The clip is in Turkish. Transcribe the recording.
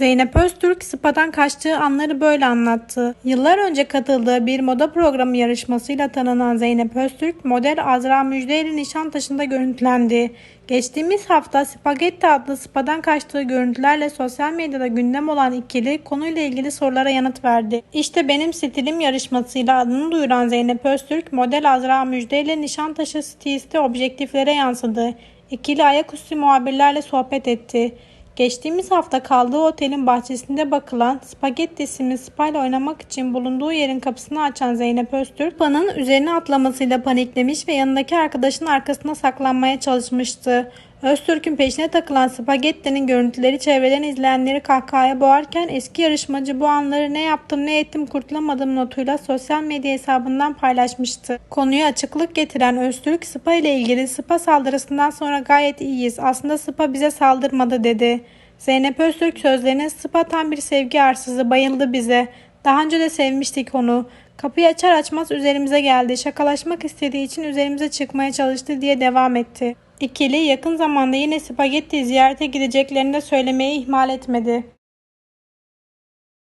Zeynep Öztürk SPA'dan kaçtığı anları böyle anlattı. Yıllar önce katıldığı bir moda programı yarışmasıyla tanınan Zeynep Öztürk, model Azra Müjde ile Nişantaşı'nda görüntülendi. Geçtiğimiz hafta Spagetti adlı SPA'dan kaçtığı görüntülerle sosyal medyada gündem olan ikili konuyla ilgili sorulara yanıt verdi. İşte benim stilim yarışmasıyla adını duyuran Zeynep Öztürk, model Azra Müjde ile Nişantaşı stilisti objektiflere yansıdı. İkili ayaküstü muhabirlerle sohbet etti. Geçtiğimiz hafta kaldığı otelin bahçesinde bakılan Spagetti isimli spa ile oynamak için bulunduğu yerin kapısını açan Zeynep Öztürk, Spa'nın üzerine atlamasıyla paniklemiş ve yanındaki arkadaşının arkasına saklanmaya çalışmıştı. Öztürk'ün peşine takılan Spagetti'nin görüntüleri çevreden izleyenleri kahkahaya boğarken eski yarışmacı bu anları ne yaptım ne ettim kurtulamadım notuyla sosyal medya hesabından paylaşmıştı. Konuya açıklık getiren Öztürk Spa ile ilgili Spa saldırısından sonra gayet iyiyiz. Aslında Spa bize saldırmadı dedi. Zeynep Öztürk sözlerine Spa tam bir sevgi arsızı bayıldı bize. Daha önce de sevmiştik onu. Kapıyı açar açmaz üzerimize geldi. Şakalaşmak istediği için üzerimize çıkmaya çalıştı diye devam etti. İkili yakın zamanda yine spagetti ziyarete gideceklerini de söylemeyi ihmal etmedi.